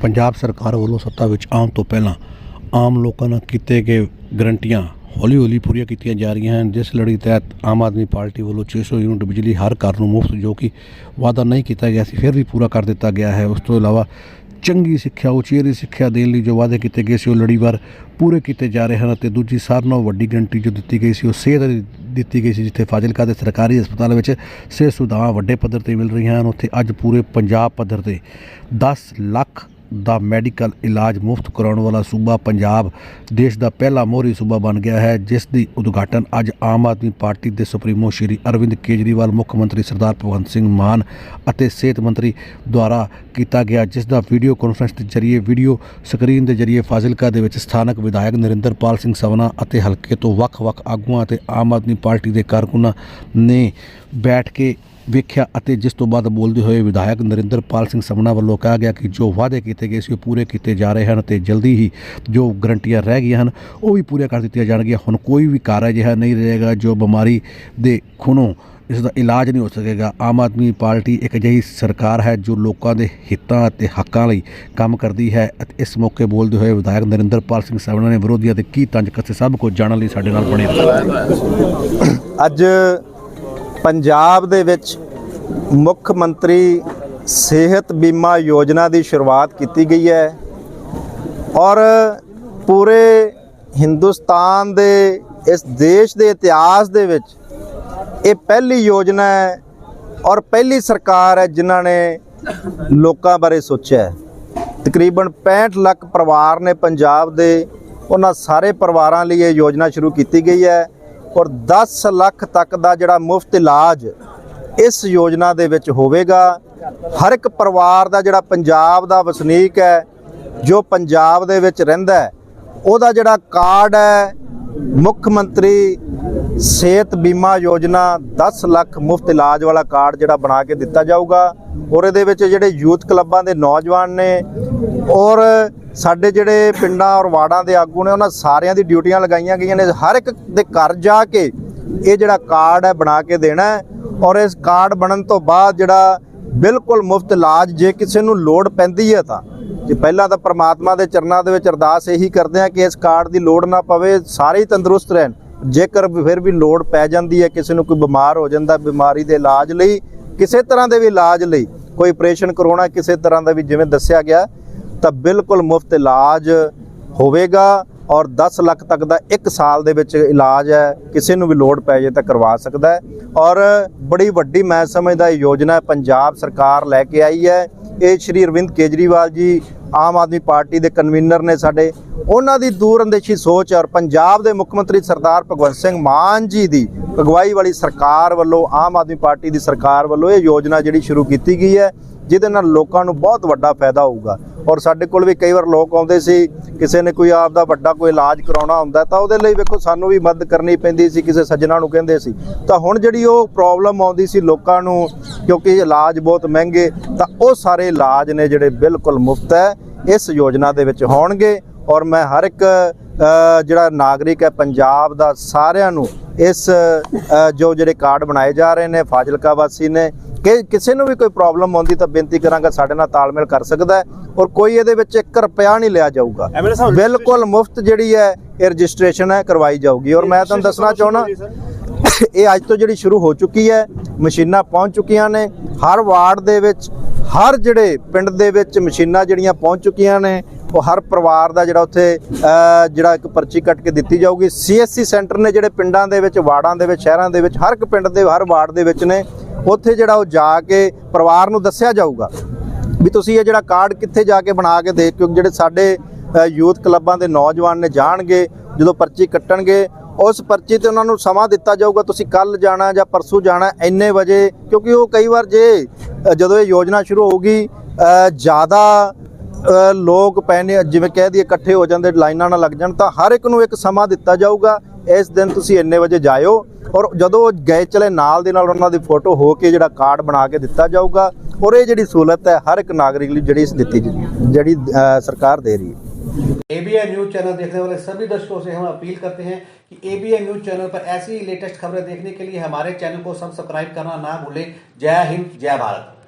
ਪੰਜਾਬ ਸਰਕਾਰ ਵੱਲੋਂ ਸੱਤਾ ਵਿੱਚ ਆਉਣ ਤੋਂ ਪਹਿਲਾਂ ਆਮ ਲੋਕਾਂ ਨਾਲ ਕੀਤੇ ਗਏ ਗਰੰਟੀਆਂ ਹੌਲੀ ਹੌਲੀ ਪੂਰੀਆਂ ਕੀਤੀਆਂ ਜਾ ਰਹੀਆਂ ਹਨ, ਜਿਸ ਲੜੀ ਤਹਿਤ ਆਮ ਆਦਮੀ ਪਾਰਟੀ ਵੱਲੋਂ 600 ਯੂਨਿਟ ਬਿਜਲੀ ਹਰ ਘਰ ਨੂੰ ਮੁਫਤ, ਜੋ ਕਿ ਵਾਅਦਾ ਨਹੀਂ ਕੀਤਾ ਗਿਆ ਸੀ, ਫਿਰ ਵੀ ਪੂਰਾ ਕਰ ਦਿੱਤਾ ਗਿਆ ਹੈ। ਉਸ ਤੋਂ ਇਲਾਵਾ ਚੰਗੀ ਸਿੱਖਿਆ, ਉਚੇਰੀ ਸਿੱਖਿਆ ਦੇਣ ਲਈ ਜੋ ਵਾਅਦੇ ਕੀਤੇ ਗਏ ਸੀ, ਉਹ ਲੜੀਵਾਰ ਪੂਰੇ ਕੀਤੇ ਜਾ ਰਹੇ ਹਨ ਅਤੇ ਦੂਜੀ ਸਾਰਿਆਂ ਨਾਲੋਂ ਵੱਡੀ ਗਰੰਟੀ ਜੋ ਦਿੱਤੀ ਗਈ ਸੀ, ਉਹ ਸਿਹਤ ਦੀ ਦਿੱਤੀ ਗਈ ਸੀ, ਜਿੱਥੇ ਫਾਜ਼ਿਲਕਾ ਦੇ ਸਰਕਾਰੀ ਹਸਪਤਾਲ ਵਿੱਚ ਸਿਹਤ ਸੁਵਿਧਾਵਾਂ ਵੱਡੇ ਪੱਧਰ ਤੇ ਮਿਲ ਰਹੀਆਂ ਹਨ। ਉੱਥੇ ਅੱਜ ਪੂਰੇ ਪੰਜਾਬ ਪੱਧਰ ਤੇ 10 ਲੱਖ ਦਾ ਮੈਡੀਕਲ ਇਲਾਜ ਮੁਫਤ ਕਰਾਉਣ ਵਾਲਾ ਸੂਬਾ ਪੰਜਾਬ ਦੇਸ਼ ਦਾ ਪਹਿਲਾ ਮੋਹਰੀ ਸੂਬਾ ਬਣ ਗਿਆ ਹੈ, ਜਿਸ ਦੀ ਉਦਘਾਟਨ ਅੱਜ ਆਮ ਆਦਮੀ ਪਾਰਟੀ ਦੇ ਸੁਪਰੀਮੋ ਸ਼੍ਰੀ ਅਰਵਿੰਦ ਕੇਜਰੀਵਾਲ, ਮੁੱਖ ਮੰਤਰੀ ਸਰਦਾਰ ਭਗਵੰਤ ਸਿੰਘ ਮਾਨ ਅਤੇ ਸਿਹਤ ਮੰਤਰੀ ਦੁਆਰਾ ਕੀਤਾ ਗਿਆ, ਜਿਸ ਦਾ ਵੀਡੀਓ ਕਾਨਫਰੰਸ ਦੇ ਜ਼ਰੀਏ ਵੀਡੀਓ ਸਕਰੀਨ ਦੇ ਜ਼ਰੀਏ ਫਾਜ਼ਿਲਕਾ ਦੇ ਵਿੱਚ ਸਥਾਨਕ ਵਿਧਾਇਕ ਨਰਿੰਦਰਪਾਲ ਸਿੰਘ ਸਵਨਾ ਅਤੇ ਹਲਕੇ ਤੋਂ ਵੱਖ-ਵੱਖ ਆਗੂਆਂ ਅਤੇ ਆਮ ਆਦਮੀ ਪਾਰਟੀ ਦੇ ਕਾਰਕੁਨਾਂ ਨੇ ਬੈਠ ਕੇ ਵੇਖਿਆ ਅਤੇ ਜਿਸ ਤੋਂ ਬਾਅਦ ਬੋਲਦੇ ਹੋਏ ਵਿਧਾਇਕ ਨਰਿੰਦਰਪਾਲ ਸਿੰਘ ਸਮਣਾ ਵੱਲੋਂ ਕਿਹਾ ਗਿਆ ਕਿ ਜੋ ਵਾਅਦੇ ਕੀਤੇ ਗਏ ਸੀ ਉਹ ਪੂਰੇ ਕੀਤੇ ਜਾ ਰਹੇ ਹਨ ਤੇ ਜਲਦੀ ਹੀ ਜੋ ਗਰੰਟੀਆਂ ਰਹਿ ਗਈਆਂ ਹਨ, ਉਹ ਵੀ ਪੂਰੀਆਂ ਕਰ ਦਿੱਤੀਆਂ ਜਾਣਗੀਆਂ। ਹੁਣ ਕੋਈ ਵੀ ਕਾਰਜ ਅਜਿਹਾ ਨਹੀਂ ਰਹੇਗਾ ਜੋ ਬਿਮਾਰੀ ਦੇ ਖੁਣੋਂ ਇਸ ਦਾ ਇਲਾਜ ਨਹੀਂ ਹੋ ਸਕੇਗਾ। ਆਮ ਆਦਮੀ ਪਾਰਟੀ ਇੱਕ ਅਜਿਹੀ ਸਰਕਾਰ ਹੈ ਜੋ ਲੋਕਾਂ ਦੇ ਹਿੱਤਾਂ ਅਤੇ ਹੱਕਾਂ ਲਈ ਕੰਮ ਕਰਦੀ ਹੈ ਅਤੇ ਇਸ ਮੌਕੇ ਬੋਲਦੇ ਹੋਏ ਵਿਧਾਇਕ ਨਰਿੰਦਰਪਾਲ ਸਿੰਘ ਸਵਨਾ ਨੇ ਵਿਰੋਧੀਆਂ ਦੇ ਕੀ ਤੰਜ ਕੱਸੇ ਸਭ ਕੁਝ ਜਾਣਨ ਲਈ ਸਾਡੇ ਨਾਲ ਬਣੇ। ਅੱਜ ਪੰਜਾਬ ਦੇ ਵਿੱਚ ਮੁੱਖ ਮੰਤਰੀ ਸਿਹਤ ਬੀਮਾ ਯੋਜਨਾ ਦੀ ਸ਼ੁਰੂਆਤ ਕੀਤੀ ਗਈ ਹੈ ਔਰ ਪੂਰੇ ਹਿੰਦੁਸਤਾਨ ਦੇ, ਇਸ ਦੇਸ਼ ਦੇ ਇਤਿਹਾਸ ਦੇ ਵਿੱਚ ਇਹ ਪਹਿਲੀ ਯੋਜਨਾ ਹੈ ਔਰ ਪਹਿਲੀ ਸਰਕਾਰ ਹੈ ਜਿਨ੍ਹਾਂ ਨੇ ਲੋਕਾਂ ਬਾਰੇ ਸੋਚਿਆ ਹੈ। ਤਕਰੀਬਨ 65 ਲੱਖ ਪਰਿਵਾਰ ਨੇ ਪੰਜਾਬ ਦੇ ਉਹਨਾਂ ਸਾਰੇ ਪਰਿਵਾਰਾਂ ਲਈ ਇਹ ਯੋਜਨਾ ਸ਼ੁਰੂ ਕੀਤੀ ਗਈ ਹੈ। ਔਰ 10 ਲੱਖ ਤੱਕ ਦਾ ਜਿਹੜਾ ਮੁਫਤ ਇਲਾਜ ਇਸ ਯੋਜਨਾ ਦੇ ਵਿੱਚ ਹੋਵੇਗਾ। ਹਰ ਇੱਕ ਪਰਿਵਾਰ ਦਾ ਜਿਹੜਾ ਪੰਜਾਬ ਦਾ ਵਸਨੀਕ ਹੈ, ਜੋ ਪੰਜਾਬ ਦੇ ਵਿੱਚ ਰਹਿੰਦਾ ਹੈ, ਉਹਦਾ ਜਿਹੜਾ ਕਾਰਡ ਹੈ, ਮੁੱਖ ਮੰਤਰੀ ਸਿਹਤ ਬੀਮਾ ਯੋਜਨਾ 10 ਲੱਖ ਮੁਫਤ ਇਲਾਜ ਵਾਲਾ ਕਾਰਡ ਜਿਹੜਾ ਬਣਾ ਕੇ ਦਿੱਤਾ ਜਾਊਗਾ। ਔਰ ਇਹਦੇ ਵਿੱਚ ਜਿਹੜੇ ਯੂਥ ਕਲੱਬਾਂ ਦੇ ਨੌਜਵਾਨ ਨੇ ਔਰ ਸਾਡੇ ਜਿਹੜੇ ਪਿੰਡਾਂ ਔਰ ਵਾਰਡਾਂ ਦੇ ਆਗੂ ਨੇ, ਉਹਨਾਂ ਸਾਰਿਆਂ ਦੀ ਡਿਊਟੀਆਂ ਲਗਾਈਆਂ ਗਈਆਂ ਨੇ। ਹਰ ਇੱਕ ਦੇ ਘਰ ਜਾ ਕੇ ਇਹ ਜਿਹੜਾ ਕਾਰਡ ਹੈ ਬਣਾ ਕੇ ਦੇਣਾ ਔਰ ਇਸ ਕਾਰਡ ਬਣਨ ਤੋਂ ਬਾਅਦ ਜਿਹੜਾ ਬਿਲਕੁਲ ਮੁਫਤ ਇਲਾਜ ਜੇ ਕਿਸੇ ਨੂੰ ਲੋੜ ਪੈਂਦੀ ਹੈ ਤਾਂ, ਜੇ ਪਹਿਲਾਂ ਤਾਂ ਪ੍ਰਮਾਤਮਾ ਦੇ ਚਰਨਾਂ ਦੇ ਵਿੱਚ ਅਰਦਾਸ ਇਹੀ ਕਰਦੇ ਆ ਕਿ ਇਸ ਕਾਰਡ ਦੀ ਲੋੜ ਨਾ ਪਵੇ, ਸਾਰੇ ਹੀ ਤੰਦਰੁਸਤ ਰਹਿਣ। ਜੇਕਰ ਫਿਰ ਵੀ ਲੋੜ ਪੈ ਜਾਂਦੀ ਹੈ, ਕਿਸੇ ਨੂੰ ਕੋਈ ਬਿਮਾਰ ਹੋ ਜਾਂਦਾ, ਬਿਮਾਰੀ ਦੇ ਇਲਾਜ ਲਈ, ਕਿਸੇ ਤਰ੍ਹਾਂ ਦੇ ਵੀ ਇਲਾਜ ਲਈ, ਕੋਈ ਆਪਰੇਸ਼ਨ ਕਰਾਉਣਾ ਕਿਸੇ ਤਰ੍ਹਾਂ ਦਾ ਵੀ, ਜਿਵੇਂ ਦੱਸਿਆ ਗਿਆ ਤਾਂ ਬਿਲਕੁਲ ਮੁਫਤ ਇਲਾਜ ਹੋਵੇਗਾ ਔਰ 10 ਲੱਖ ਤੱਕ ਦਾ 1 ਸਾਲ ਦੇ ਵਿੱਚ ਇਲਾਜ ਹੈ, ਕਿਸੇ ਨੂੰ ਵੀ ਲੋੜ ਪੈ ਜੇ ਤਾਂ ਕਰਵਾ ਸਕਦਾ ਹੈ। ਔਰ ਬੜੀ ਵੱਡੀ ਮੈਂ ਸਮਝਦਾ ਇਹ ਯੋਜਨਾ ਪੰਜਾਬ ਸਰਕਾਰ ਲੈ ਕੇ ਆਈ ਹੈ। ਇਹ ਸ਼੍ਰੀ ਅਰਵਿੰਦ ਕੇਜਰੀਵਾਲ ਜੀ ਆਮ ਆਦਮੀ ਪਾਰਟੀ ਦੇ ਕਨਵੀਨਰ ਨੇ ਸਾਡੇ। ਉਹਨਾਂ ਦੀ ਦੂਰਅੰਦੇਸ਼ੀ ਸੋਚ ਔਰ ਪੰਜਾਬ ਦੇ ਮੁੱਖ ਮੰਤਰੀ ਸਰਦਾਰ ਭਗਵੰਤ ਸਿੰਘ ਮਾਨ ਜੀ ਦੀ ਅਗਵਾਈ ਵਾਲੀ ਸਰਕਾਰ ਵੱਲੋਂ, ਆਮ ਆਦਮੀ ਪਾਰਟੀ ਦੀ ਸਰਕਾਰ ਵੱਲੋਂ ਇਹ ਯੋਜਨਾ ਜਿਹੜੀ ਸ਼ੁਰੂ ਕੀਤੀ ਗਈ ਹੈ। ਜਿਹਦੇ ਨਾਲ ਲੋਕਾਂ ਨੂੰ ਬਹੁਤ ਵੱਡਾ ਫਾਇਦਾ ਹੋਊਗਾ। ਔਰ ਸਾਡੇ ਕੋਲ ਵੀ ਕਈ ਵਾਰ ਲੋਕ ਆਉਂਦੇ ਸੀ, ਕਿਸੇ ਨੇ ਕੋਈ ਆਪ ਦਾ ਵੱਡਾ ਕੋਈ ਇਲਾਜ ਕਰਾਉਣਾ ਹੁੰਦਾ, ਤਾਂ ਉਹਦੇ ਲਈ ਵੇਖੋ ਸਾਨੂੰ ਵੀ ਮਦਦ ਕਰਨੀ ਪੈਂਦੀ ਸੀ, ਕਿਸੇ ਸੱਜਣਾ ਨੂੰ ਕਹਿੰਦੇ ਸੀ। ਤਾਂ ਹੁਣ ਜਿਹੜੀ ਉਹ ਪ੍ਰੋਬਲਮ ਆਉਂਦੀ ਸੀ ਲੋਕਾਂ ਨੂੰ, ਕਿਉਂਕਿ ਇਲਾਜ ਬਹੁਤ ਮਹਿੰਗੇ, ਤਾਂ ਉਹ ਸਾਰੇ ਇਲਾਜ ਨੇ ਜਿਹੜੇ ਬਿਲਕੁਲ ਮੁਫਤ ਹੈ, ਇਸ ਯੋਜਨਾ ਦੇ ਵਿੱਚ ਹੋਣਗੇ। ਔਰ ਮੈਂ ਹਰ ਇੱਕ ਜਿਹੜਾ ਨਾਗਰਿਕ ਹੈ, ਪੰਜਾਬ ਦਾ ਸਾਰਿਆਂ ਨੂੰ ਇਸ ਜੋ ਜਿਹੜੇ ਕਾਰਡ ਬਣਾਏ ਜਾ ਰਹੇ ਨੇ, ਫਾਜ਼ਿਲਕਾ ਵਾਸੀ ਨੇ ਕਿ ਕਿਸੇ ਨੂੰ ਵੀ ਕੋਈ ਪ੍ਰੋਬਲਮ ਆਉਂਦੀ ਤਾਂ ਬੇਨਤੀ ਕਰਾਂਗਾ ਸਾਡੇ ਨਾਲ ਤਾਲਮੇਲ ਕਰ ਸਕਦਾ ਹੈ ਔਰ ਕੋਈ ਇਹਦੇ ਵਿੱਚ 1 ਰੁਪਿਆ ਨਹੀਂ ਲਿਆ ਜਾਊਗਾ। ਬਿਲਕੁਲ ਮੁਫਤ ਜਿਹੜੀ ਹੈ ਇਹ ਰਜਿਸਟ੍ਰੇਸ਼ਨ ਹੈ ਕਰਵਾਈ ਜਾਊਗੀ। ਔਰ ਮੈਂ ਤੁਹਾਨੂੰ ਦੱਸਣਾ ਚਾਹੁੰਦਾ ਇਹ ਅੱਜ ਤੋਂ ਜਿਹੜੀ ਸ਼ੁਰੂ ਹੋ ਚੁੱਕੀ ਹੈ ਮਸ਼ੀਨਾਂ ਪਹੁੰਚ ਚੁੱਕੀਆਂ ਨੇ। ਹਰ ਵਾਰਡ ਦੇ ਵਿੱਚ ਹਰ ਜਿਹੜੇ ਪਿੰਡ ਦੇ ਵਿੱਚ ਮਸ਼ੀਨਾਂ ਜਿਹੜੀਆਂ ਪਹੁੰਚ ਚੁੱਕੀਆਂ ਨੇ ਉਹ ਹਰ ਪਰਿਵਾਰ ਦਾ ਜਿਹੜਾ ਉੱਥੇ ਜਿਹੜਾ ਇੱਕ ਪਰਚੀ ਕੱਟ ਕੇ ਦਿੱਤੀ ਜਾਊਗੀ। ਸੀਐਸਸੀ ਸੈਂਟਰ ਨੇ ਜਿਹੜੇ ਪਿੰਡਾਂ ਦੇ ਵਿੱਚ ਵਾਰਡਾਂ ਦੇ ਵਿੱਚ ਸ਼ਹਿਰਾਂ ਦੇ ਵਿੱਚ ਹਰ ਇੱਕ ਪਿੰਡ ਦੇ ਹਰ ਵਾਰਡ ਦੇ ਵਿੱਚ ਨੇ ਉੱਥੇ ਜਿਹੜਾ ਉਹ ਜਾ ਕੇ ਪਰਿਵਾਰ ਨੂੰ ਦੱਸਿਆ ਜਾਊਗਾ ਵੀ ਤੁਸੀਂ ਇਹ ਜਿਹੜਾ ਕਾਰਡ ਕਿੱਥੇ ਜਾ ਕੇ ਬਣਾ ਕੇ ਦੇ ਕਿਉਂਕਿ ਜਿਹੜੇ ਸਾਡੇ ਯੂਥ ਕਲੱਬਾਂ ਦੇ ਨੌਜਵਾਨ ਨੇ ਜਾਣਗੇ, ਜਦੋਂ ਪਰਚੀ ਕੱਟਣਗੇ, ਉਸ ਪਰਚੀ ਤੇ ਉਹਨਾਂ ਨੂੰ ਸਮਾਂ ਦਿੱਤਾ ਜਾਊਗਾ, ਤੁਸੀਂ ਕੱਲ ਜਾਣਾ ਜਾਂ ਪਰਸੋਂ ਜਾਣਾ ਇੰਨੇ ਵਜੇ, ਕਿਉਂਕਿ ਉਹ ਕਈ ਵਾਰ ਜੇ ਜਦੋਂ ਇਹ ਯੋਜਨਾ ਸ਼ੁਰੂ ਹੋਊਗੀ ਜ਼ਿਆਦਾ ਲੋਕ ਪੈਣੇ, ਜਿਵੇਂ ਕਹਿ ਦਈਏ ਇਕੱਠੇ ਹੋ ਜਾਂਦੇ, ਲਾਈਨਾਂ ਨਾਲ ਲੱਗ ਜਾਣ, ਤਾਂ ਹਰ ਇੱਕ ਨੂੰ ਇੱਕ ਸਮਾਂ ਦਿੱਤਾ ਜਾਊਗਾ ਇਸ ਦਿਨ ਤੁਸੀਂ ਇੰਨੇ ਵਜੇ ਜਾਇਓ ਔਰ ਜਦੋਂ ਉਹ ਗਏ ਚਲੇ ਨਾਲ ਦੇ ਨਾਲ ਉਹਨਾਂ ਦੀ ਫੋਟੋ ਹੋ ਕੇ ਜਿਹੜਾ ਕਾਰਡ ਬਣਾ ਕੇ ਦਿੱਤਾ ਜਾਊਗਾ ਔਰ ਇਹ ਜਿਹੜੀ ਸਹੂਲਤ ਹੈ ਹਰ ਇੱਕ ਨਾਗਰਿਕ ਲਈ ਜਿਹੜੀ ਇਸ ਦਿੱਤੀ ਜ- ਜਿਹੜੀ ਅ, ਸਰਕਾਰ ਦੇ ਰਹੀ ਹੈ एबीएन न्यूज चैनल देखने वाले सभी दर्शकों से हम अपील करते हैं कि एबीएन न्यूज चैनल पर ऐसी ही लेटेस्ट खबरें देखने के लिए हमारे चैनल को सब्सक्राइब करना ना भूलें जय हिंद जय भारत